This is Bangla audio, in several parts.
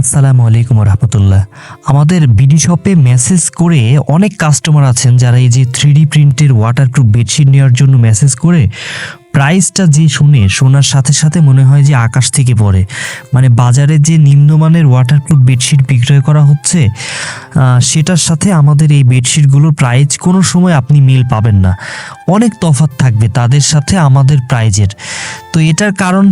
আসসালামু আলাইকুম রহমতুল্লাহ আমাদের বিডি শপে মেসেজ করে অনেক কাস্টমার আছেন যারা এই যে থ্রি প্রিন্টের ওয়াটারপ্রুফ বেডশিট নেওয়ার জন্য মেসেজ করে। প্রাইসটা যে শুনে, শোনার সাথে সাথে মনে হয় যে আকাশ থেকে পড়ে। মানে বাজারে যে নিম্নমানের ওয়াটারপ্রুফ বেডশিট বিক্রয় করা হচ্ছে সেটার সাথে আমাদের এই বেডশিটগুলোর প্রাইস কোনো সময় আপনি মিল পাবেন না। অনেক তফাৎ থাকবে তাদের সাথে আমাদের প্রাইজের তো এটার কারণ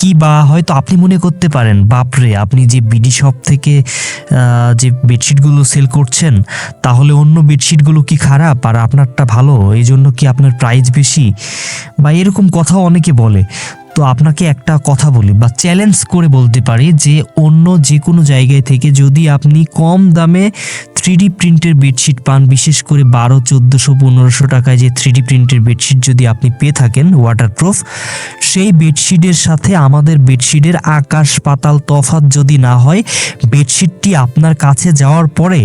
কি বা হয়তো আপনি মনে করতে পারেন, বাপরে, আপনি যে বিডি শপ থেকে যে বেডশিটগুলো সেল করছেন, তাহলে অন্য বেডশিটগুলো কি খারাপ আর আপনারটা ভালো? এই জন্য কি আপনার প্রাইস বেশি? বা এরকম কথাও অনেকে বলে। তো আপনাকে একটা কথা বলি বা চ্যালেঞ্জ করে বলতে পারি যে অন্য যে কোনো জায়গায় থেকে যদি আপনি কম দামে থ্রি ডি প্রিন্টের বেডশিট পান, বিশেষ করে বারো, চোদ্দোশো, পনেরোশো টাকায় যে থ্রি প্রিন্টের বেডশিট যদি আপনি পেয়ে থাকেন ওয়াটারপ্রুফ সেই বেডশিটের সাথে আমাদের বেডশিটের আকাশ পাতাল তফাত যদি না হয় বেডশিটটি আপনার কাছে যাওয়ার পরে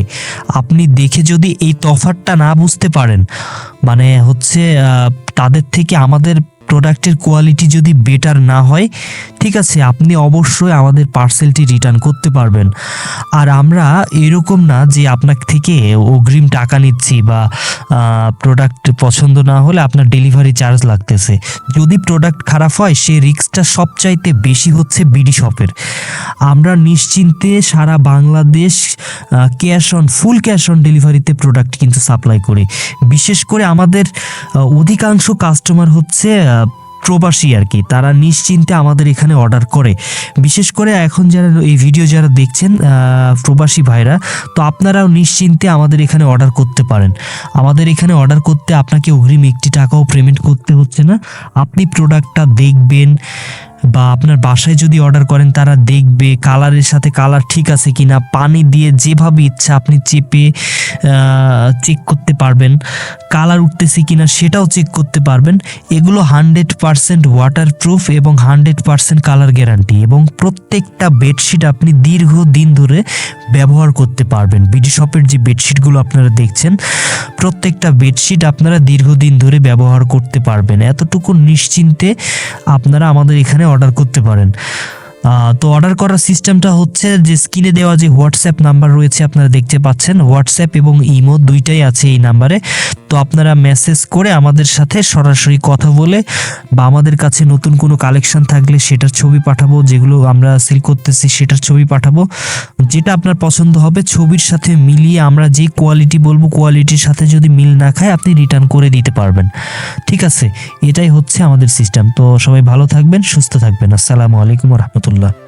আপনি দেখে যদি এই তফাৎটা না বুঝতে পারেন মানে হচ্ছে তাদের থেকে আমাদের প্রোডাক্টের কোয়ালিটি যদি বেটার না হয়, ঠিক আছে, আপনি অবশ্যই আমাদের পার্সেলটি রিটার্ন করতে পারবেন। আর আমরা এরকম না যে আপনার থেকে অগ্রিম টাকা নিচ্ছি বা প্রোডাক্ট পছন্দ না হলে আপনার ডেলিভারি চার্জ লাগতেছে। যদি প্রোডাক্ট খারাপ হয়, সে রিস্কটা সবচাইতে বেশি হচ্ছে বিডি শপের আমরা নিশ্চিন্তে সারা Bangladesh cash on full cash on ডেলিভারিতে প্রোডাক্ট কিন্তু সাপ্লাই করি। বিশেষ করে আমাদের অধিকাংশ কাস্টমার হচ্ছে প্রবাসী আর কি। তারা নিশ্চিন্তে আমাদের এখানে অর্ডার করে। বিশেষ করে এখন যারা এই ভিডিও যারা দেখছেন প্রবাসী ভাইরা, তো আপনারাও নিশ্চিন্তে আমাদের এখানে অর্ডার করতে পারেন। আমাদের এখানে অর্ডার করতে আপনাকে অগ্রিম একটি টাকাও পেমেন্ট করতে হচ্ছে না। আপনি প্রোডাক্টটা দেখবেন বা আপনার বাসায় যদি অর্ডার করেন, তারা দেখবে কালারের সাথে কালার ঠিক আছে কি না পানি দিয়ে যেভাবে ইচ্ছা আপনি চেপে চেক করতে পারবেন। কালার উঠতেছে কি না সেটাও চেক করতে পারবেন। এগুলো হান্ড্রেড পারসেন্ট ওয়াটার প্রুফ এবং হান্ড্রেড পারসেন্ট কালার গ্যারান্টি এবং প্রত্যেকটা বেডশিট আপনি দীর্ঘদিন ধরে ব্যবহার করতে পারবেন। বিডি শপের যে বেডশিটগুলো আপনারা দেখছেন, প্রত্যেকটা বেডশিট আপনারা দীর্ঘদিন ধরে ব্যবহার করতে পারবেন। এতটুকু নিশ্চিন্তে আপনারা আমাদের এখানে অর্ডার করতে পারেন। তো অর্ডার করার সিস্টেমটা হচ্ছে যে স্ক্রিনে দেওয়া যে হোয়াটসঅ্যাপ নাম্বার রয়েছে আপনারা দেখতে পাচ্ছেন। হোয়াটসঅ্যাপ এবং ইমো দুইটাই আছে এই নাম্বারে তো আপনারা মেসেজ করে আমাদের সাথে সরাসরি কথা বলে বা আমাদের কাছে নতুন কোনো কালেকশন থাকলে সেটার ছবি পাঠাবো, যেগুলো আমরা সেল করতেছি সেটার ছবি পাঠাবো। যেটা আপনার পছন্দ হবে, ছবির সাথে মিলিয়ে আমরা যে কোয়ালিটি বলব কোয়ালিটির সাথে যদি মিল না খায় আপনি রিটার্ন করে দিতে পারবেন। ঠিক আছে? এটাই হচ্ছে আমাদের সিস্টেম তো সবাই ভালো থাকবেন, সুস্থ থাকবেন। আসসালামু আলাইকুম রহমতুল্লাহ। onunla.